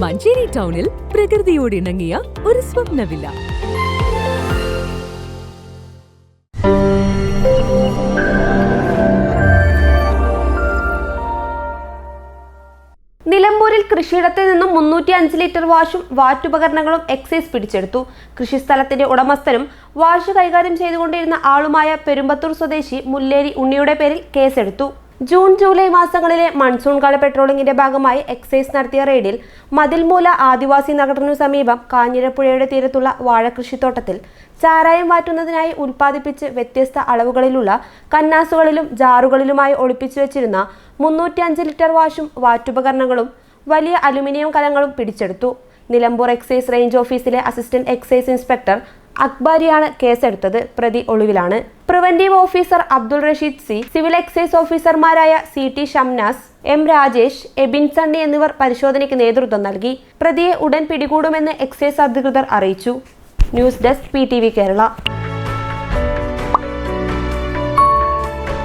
മഞ്ചേരി ടൗണിൽ പ്രകൃതിയോട് ഇണങ്ങിയ ഒരു സ്വപ്നവില്ല. നിലമ്പൂരിൽ കൃഷിയിടത്തിൽ നിന്നും മുന്നൂറ്റി അഞ്ച് ലിറ്റർ വാഷും വാറ്റുപകരണങ്ങളും എക്സൈസ് പിടിച്ചെടുത്തു. കൃഷിസ്ഥലത്തിന്റെ ഉടമസ്ഥനും വാഷ് കൈകാര്യം ചെയ്തുകൊണ്ടിരുന്ന ആളുമായ പെരുമ്പത്തൂർ സ്വദേശി മുല്ലേരി ഉണ്ണിയുടെ പേരിൽ കേസെടുത്തു. ജൂൺ ജൂലൈ മാസങ്ങളിലെ മൺസൂൺ കാല പെട്രോളിംഗിന്റെ ഭാഗമായി എക്സൈസ് നടത്തിയ റെയ്ഡിൽ മതിൽമൂല ആദിവാസി നഗരത്തിനു സമീപം കാഞ്ഞിരപ്പുഴയുടെ തീരത്തുള്ള വാഴകൃഷിത്തോട്ടത്തിൽ ചാരായം മാറ്റുന്നതിനായി ഉൽപ്പാദിപ്പിച്ച് വ്യത്യസ്ത അളവുകളിലുള്ള കന്നാസുകളിലും ജാറുകളിലുമായി ഒളിപ്പിച്ചു വെച്ചിരുന്ന മുന്നൂറ്റിയഞ്ച് ലിറ്റർ വാഷും വാറ്റുപകരണങ്ങളും വലിയ അലുമിനിയം കലങ്ങളും പിടിച്ചെടുത്തു. നിലമ്പൂർ എക്സൈസ് റേഞ്ച് ഓഫീസിലെ അസിസ്റ്റന്റ് എക്സൈസ് ഇൻസ്പെക്ടർ അക്ബാരിയാണ് കേസെടുത്തത്. പ്രതി ഒളിവിലാണ്. Preventive officer Abdul Rasheed C civil excise ഓഫീസർമാരായ C T Shamnas M Rajesh Ebin Sunny എന്നിവർ പരിശോധനയ്ക്ക് നേതൃത്വം നൽകി. പ്രതിയെ ഉടൻ പിടികൂടുമെന്ന് എക്സൈസ് അധികൃതർ അറിയിച്ചു. News desk P Kerala.